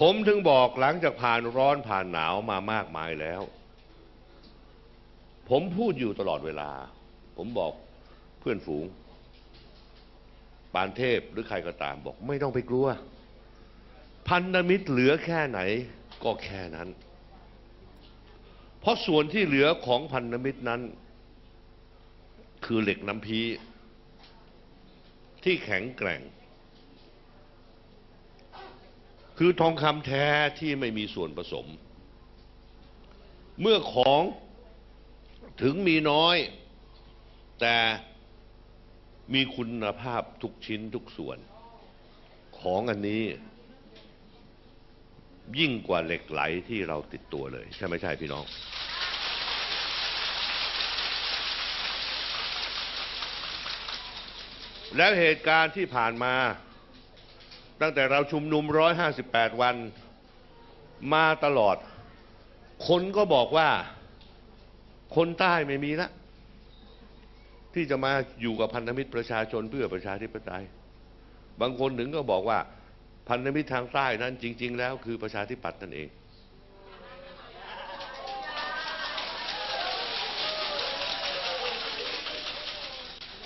ผมถึงบอกหลังจากผ่านร้อนผ่านหนาวมามากมายแล้ว ผมพูดอยู่ตลอดเวลา ผมบอกเพื่อนฝูง ปานเทพหรือใครก็ตามบอกไม่ต้องไปกลัว พันธมิตรเหลือแค่ไหนก็แค่นั้น เพราะส่วนที่เหลือของพันธมิตรนั้น คือเหล็กน้ำพีที่แข็งแกร่ง คือทองคำแท้ที่ไม่มีส่วนผสม เมื่อของถึงมีน้อย แต่มีคุณภาพทุกชิ้นทุกส่วน ของอันนี้ ยิ่งกว่าเหล็กไหลที่เราติดตัวเลย ใช่ไหมใช่พี่น้องแล้วเหตุการณ์ที่ผ่านมา ตั้งแต่เราชุมนุม 158 วันมาตลอด คนก็บอกว่าคนใต้ไม่มีละ ที่จะมาอยู่กับพันธมิตรประชาชนเพื่อประชาธิปไตย บางคนถึงก็บอกว่า พันธมิตรทางใต้นั้นจริง ๆ แล้วคือประชาธิปัตย์นั่นเอง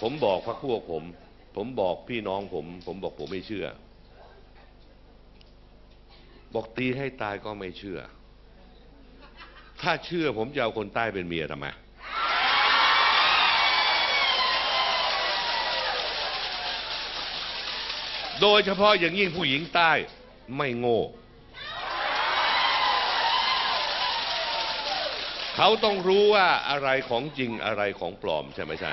ผมบอกพรรคพวกผม ผมบอกพี่น้องผม ผมบอกผมไม่เชื่อ บอกตีให้ตายก็ไม่เชื่อ ถ้าเชื่อผมจะเอาคนใต้เป็นเมียทำไมโดยเฉพาะอย่างยิ่งผู้หญิงใต้ไม่โง่ เขาต้องรู้ว่าอะไรของจริงอะไรของปลอมใช่ไหมใช่